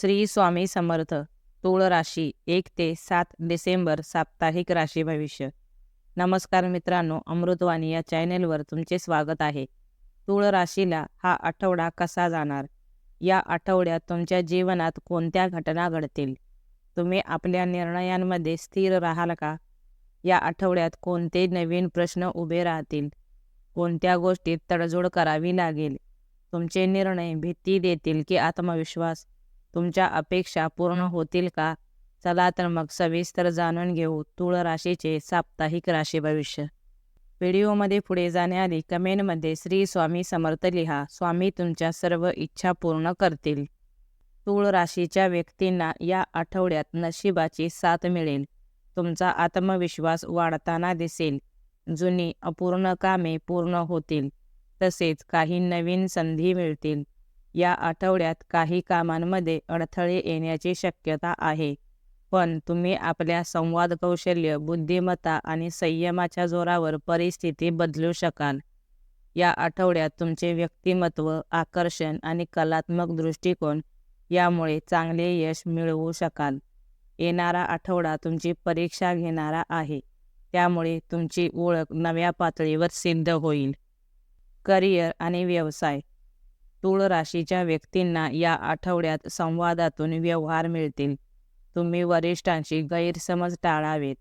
श्री स्वामी समर्थ. तुळ राशी एक ते सात डिसेंबर साप्ताहिक राशी भविष्य. नमस्कार मित्रांनो अमृतवाणी या चॅनेलवर तुमचे स्वागत आहे. तुळ राशीला हा आठवडा कसा जाणार? या आठवड्यात तुमच्या जीवनात कोणत्या घटना घडतील? तुम्ही आपल्या निर्णयांमध्ये स्थिर राहाल का? या आठवड्यात कोणते नवीन प्रश्न उभे राहतील? कोणत्या गोष्टीत तडजोड करावी लागेल? तुमचे निर्णय भीती देतील की आत्मविश्वास? तुमच्या अपेक्षा पूर्ण होतील का? चला तर मग सविस्तर जाणून घेऊ तूळ राशीचे साप्ताहिक राशी भविष्य. व्हिडिओमध्ये पुढे जाण्याआधी कमेंटमध्ये श्री स्वामी समर्थ लिहा. स्वामी तुमच्या सर्व इच्छा पूर्ण करतील. तूळ राशीच्या व्यक्तींना या आठवड्यात नशिबाची साथ मिळेल. तुमचा आत्मविश्वास वाढताना दिसेल. जुनी अपूर्ण कामे पूर्ण होतील. तसेच काही नवीन संधी मिळतील. या आठवड्यात काही कामांमध्ये अडथळे येण्याची शक्यता आहे. पण तुम्ही आपल्या संवाद कौशल्य बुद्धिमत्ता आणि संयमाच्या जोरावर परिस्थिती बदलू शकाल. या आठवड्यात तुमचे व्यक्तिमत्व आकर्षण आणि कलात्मक दृष्टिकोन यामुळे चांगले यश मिळवू शकाल. येणारा आठवडा तुमची परीक्षा घेणारा आहे. त्यामुळे तुमची ओळख नव्या पातळीवर सिद्ध होईल. करिअर आणि व्यवसाय. तूळ राशीच्या व्यक्तींना या आठवड्यात संवादातून व्यवहार मिळतील. तुम्ही वरिष्ठांशी गैरसमज टाळावेत.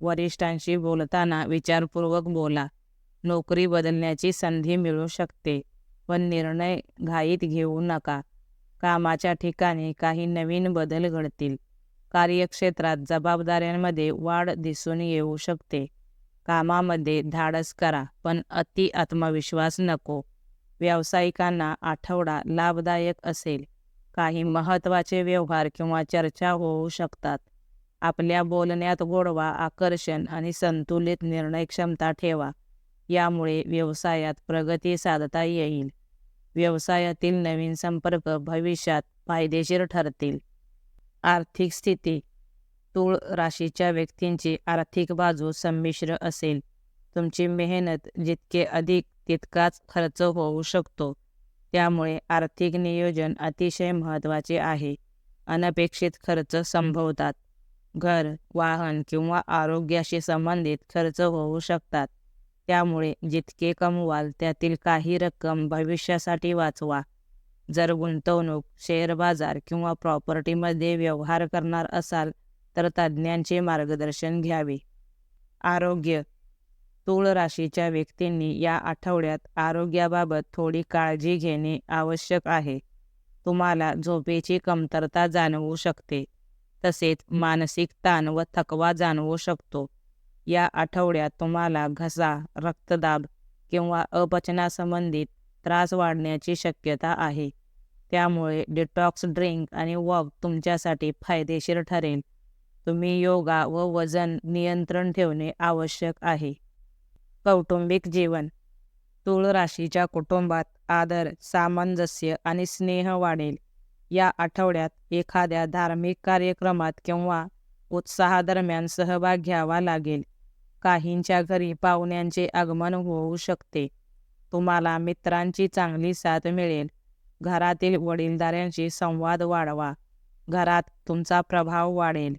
वरिष्ठांशी बोलताना विचारपूर्वक बोला. नोकरी बदलण्याची संधी मिळू शकते पण निर्णय घाईत घेऊ नका. कामाच्या ठिकाणी काही नवीन बदल घडतील. कार्यक्षेत्रात जबाबदाऱ्यांमध्ये वाढ दिसून येऊ शकते. कामामध्ये धाडस करा पण अति आत्मविश्वास नको. व्यावसायिकांना आठवडा लाभदायक असेल. काही महत्त्वाचे व्यवहार किंवा चर्चा होऊ शकतात. आपल्या बोलण्यात गोडवा आकर्षण आणि संतुलित निर्णय क्षमता ठेवा. यामुळे व्यवसायात प्रगती साधता येईल. व्यवसायातील नवीन संपर्क भविष्यात फायदेशीर ठरतील. आर्थिक स्थिती. तूळ राशीच्या व्यक्तींची आर्थिक बाजू संमिश्र असेल. तुमची मेहनत जितके अधिक तितकाच खर्च होऊ शकतो. त्यामुळे आर्थिक नियोजन अतिशय महत्त्वाचे आहे. अनपेक्षित खर्च संभवतात. घर वाहन किंवा आरोग्याशी संबंधित खर्च होऊ शकतात. त्यामुळे जितके कमवाल त्यातील काही रक्कम भविष्यासाठी वाचवा. जर गुंतवणूक शेअर बाजार किंवा प्रॉपर्टीमध्ये व्यवहार करणार असाल तर तज्ज्ञांचे मार्गदर्शन घ्यावे. आरोग्य तूळ राशीच्या व्यक्तींनी या आठवड्यात आरोग्याबाबत थोडी काळजी घेणे आवश्यक आहे. तुम्हाला झोपेची कमतरता जाणवू शकते तसेच मानसिक ताण व थकवा जाणवू शकतो. या आठवड्यात तुम्हाला घसा रक्तदाब किंवा अपचनासंबंधित त्रास वाढण्याची शक्यता आहे. त्यामुळे डिटॉक्स ड्रिंक आणि वॉक तुमच्यासाठी फायदेशीर ठरेल. तुम्ही योगा व वजन नियंत्रण ठेवणे आवश्यक आहे. कौटुंबिक जीवन. तूळ राशीच्या कुटुंबात आदर सामंजस्य आणि स्नेह वाढेल. या आठवड्यात एखाद्या धार्मिक कार्यक्रमात किंवा उत्साहादरम्यान सहभाग घ्यावा लागेल. काहींच्या घरी पाहुण्यांचे आगमन होऊ शकते. तुम्हाला मित्रांची चांगली साथ मिळेल. घरातील वडीलधाऱ्यांशी संवाद वाढवा. घरात तुमचा प्रभाव वाढेल.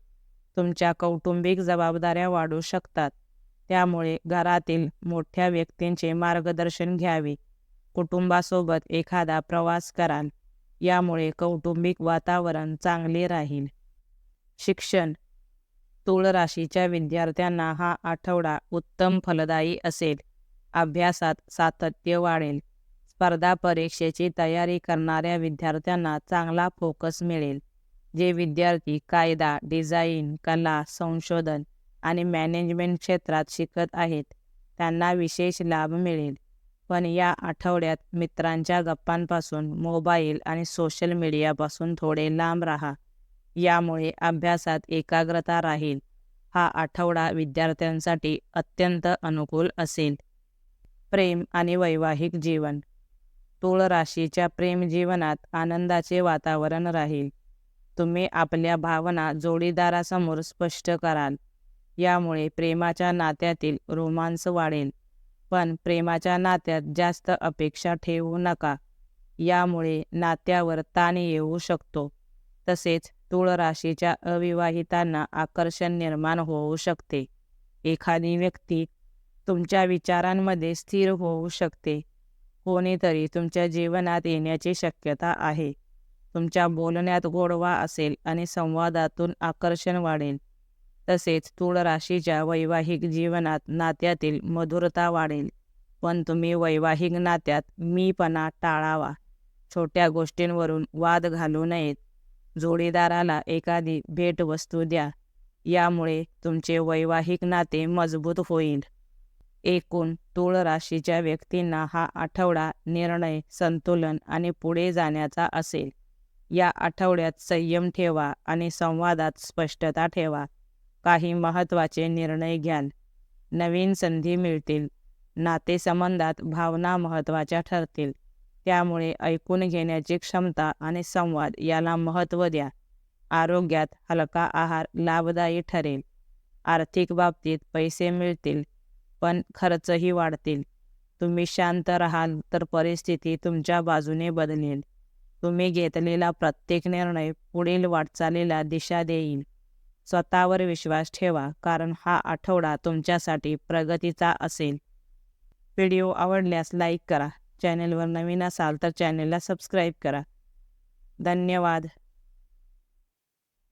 तुमच्या कौटुंबिक जबाबदाऱ्या वाढू शकतात. त्यामुळे घरातील मोठ्या व्यक्तींचे मार्गदर्शन घ्यावे. कुटुंबासोबत एखादा प्रवास कराल. यामुळे कौटुंबिक वातावरण चांगले राहील. शिक्षण. तूळ राशीच्या विद्यार्थ्यांना हा आठवडा उत्तम फलदायी असेल. अभ्यासात सातत्य वाढेल. स्पर्धा परीक्षेची तयारी करणाऱ्या विद्यार्थ्यांना चांगला फोकस मिळेल. जे विद्यार्थी कायदा डिझाईन कला संशोधन आणि मॅनेजमेंट क्षेत्रात शिकत आहेत. त्यांना विशेष लाभ मिळेल. पण या आठवड्यात मित्रांच्या गप्पांपासून मोबाईल आणि सोशल मीडियापासून थोडे लांब राहा. यामुळे अभ्यासात एकाग्रता राहील. हा आठवडा विद्यार्थ्यांसाठी अत्यंत अनुकूल असेल. प्रेम आणि वैवाहिक जीवन. तूळ राशीच्या प्रेम जीवनात आनंदाचे वातावरण राहील. तुम्ही आपल्या भावना जोडीदारासमोर स्पष्ट कराल. यामुळे प्रेमाच्या नात्यातील रोमांस वाढेल. पण प्रेमाच्या नात्यात जास्त अपेक्षा ठेवू नका. यामुळे नात्यावर ताण येऊ शकतो. तसेच तूळ राशीच्या अविवाहितांना आकर्षण निर्माण होऊ शकते. एखादी व्यक्ती तुमच्या विचारांमध्ये स्थिर होऊ शकते. कोणीतरी तुमच्या जीवनात येण्याची शक्यता आहे. तुमच्या बोलण्यात गोडवा असेल आणि संवादातून आकर्षण वाढेल. तसेच तूळ राशीच्या वैवाहिक जीवनात नात्यातील मधुरता वाढेल. पण तुम्ही वैवाहिक नात्यात मीपणा टाळावा. छोट्या गोष्टींवरून वाद घालू नयेत. जोडीदाराला एखादी भेटवस्तू द्या. यामुळे तुमचे वैवाहिक नाते मजबूत होईल. एकूण तूळ राशीच्या व्यक्तींना हा आठवडा निर्णय संतुलन आणि पुढे जाण्याचा असेल. या आठवड्यात संयम ठेवा आणि संवादात स्पष्टता ठेवा. काही महत्त्वाचे निर्णय घ्याल. नवीन संधी मिळतील. नातेसंबंधात भावना महत्त्वाच्या ठरतील. त्यामुळे ऐकून घेण्याची क्षमता आणि संवाद याला महत्त्व द्या. आरोग्यात हलका आहार लाभदायी ठरेल. आर्थिक बाबतीत पैसे मिळतील पण खर्चही वाढतील. तुम्ही शांत राहाल तर परिस्थिती तुमच्या बाजूने बदलेल. तुम्ही घेतलेला प्रत्येक निर्णय पुढील वाटचालीला दिशा देईल. स्वतःवर विश्वास ठेवा कारण हा आठवडा तुमच्यासाठी प्रगतीचा असेल. व्हिडिओ आवडल्यास लाईक करा. चॅनेलवर नवीन असाल तर चॅनेलला सबस्क्राईब करा. धन्यवाद.